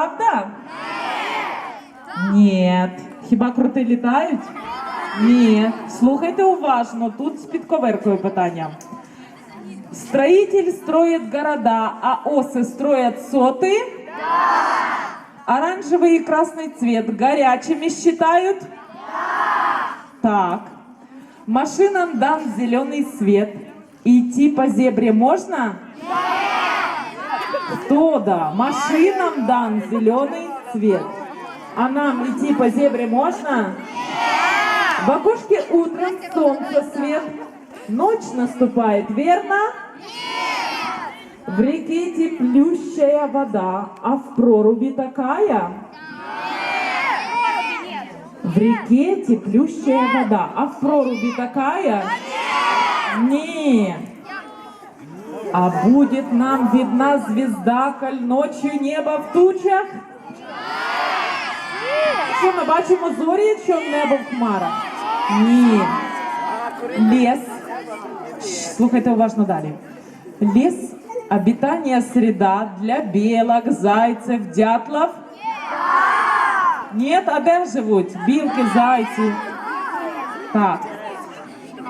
Правда? Ні. Хіба крути літають? Ні. Слухайте уважно, тут з підковеркою питання. Строитель строит города, а осы строят соты? Да. Оранжевый и красный цвет горячими считают? Да. Так. Машинам дан зеленый свет. Идти по зебре можно? Кто да? Машинам дан зеленый цвет. А нам идти по зебре можно? В окошке утром солнце свет. Ночь наступает, верно? В реке теплющая вода, а в проруби такая? В реке теплющая вода, а в проруби такая? Нет. А будет нам видна звезда, коль ночью небо в тучах? Що ми бачимо зорі, якщо небо в хмарах? Ні. Лес. Щ, Слухайте уважно далі. Лес – обитание среда для белок, зайцев, дятлов? Нет, а де живуть? Білки, зайці. Так.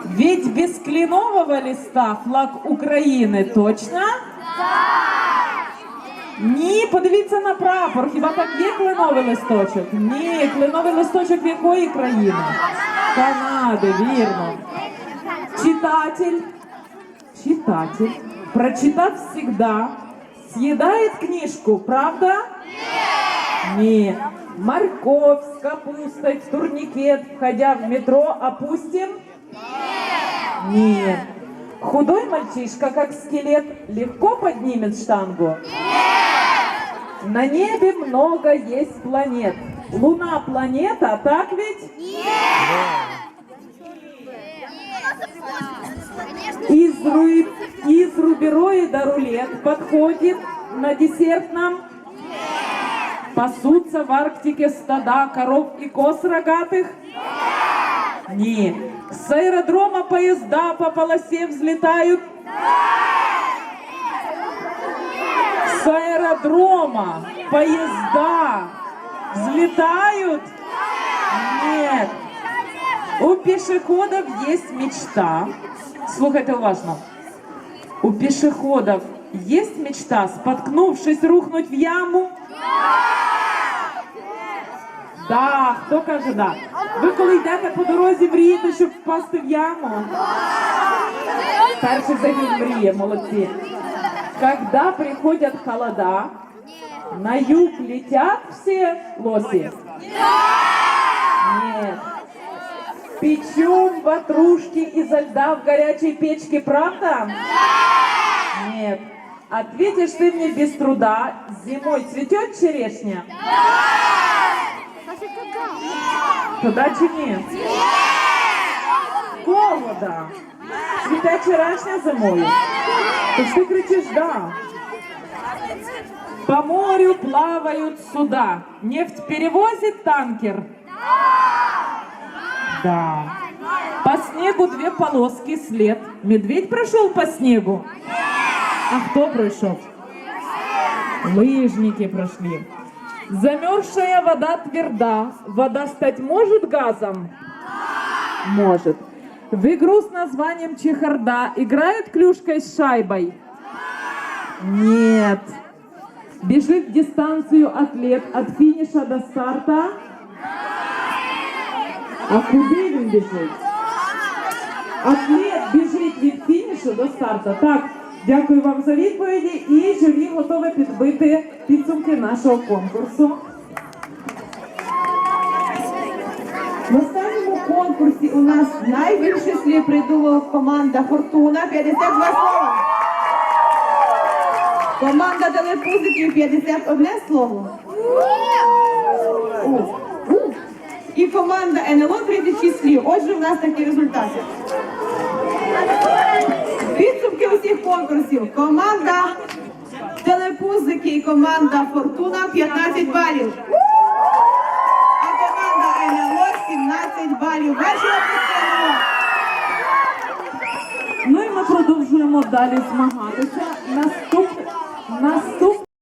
Ведь без кленового листа флаг України точно? Ні, подивіться на прапор. Хіба так є кленовий листочок? Ні, кленовий листочок в якої країни? Канади, вірно. Читатель, читатель, прочитав всегда, съедает книжку, правда? Нет. Морковь с капустой в турникет, входя в метро, опустим? Нет. Худой мальчишка, как скелет, легко поднимет штангу? На небе много есть планет. Луна планета, так ведь? Из, ру... из рубероида рулет подходит на десерт нам? Пасутся в Арктике стада коров и коз рогатых? Нет. С аэродрома поезда по полосе взлетают? С аэродрома поезда взлетают? Нет. У пешеходов есть мечта. Слухайте уважно. У пешеходов есть мечта, споткнувшись, рухнуть в яму? Да, хто каже да? Ви коли йдете по дорозі, мрієте, щоб впасти в яму? Перший загін мріє, молодці. Когда приходят холода, на юг летят все лоси? Нет. Печем ватрушки изо льда в горячей печке, правда? Нет. Ответишь ты мне без труда, зимой цветет черешня? Туда чи ні? Кого да? Цвіте черешня зимою? То ж ти кричиш да. По морю плавают суда. Нефть перевозит танкер? Да. По снегу две полоски след. Медведь прошел по снегу? А кто прошел? Лыжники прошли. Замерзшая вода тверда. Вода стать может газом? Может. В игру с названием чехарда играют клюшкой с шайбой? Нет. Бежит дистанцию атлет от финиша до старта? А куди він біжить? Атлет біжить від фінішу до старта. Так, дякую вам за відповіді і журі готове підбити підсумки нашого конкурсу. В останньому конкурсі у нас найбільше слів придумала команда Фортуна 52 слова. Команда телепузиків 51 слово. У. У. І команда НЛО 36 слів. Отже, в нас такі результати. Усіх конкурсів. Команда Телепузики і команда Фортуна 15 балів. А команда НЛО 17 балів. Ваші оплески. Ну і ми продовжуємо далі змагатися. Наступ... Наступ...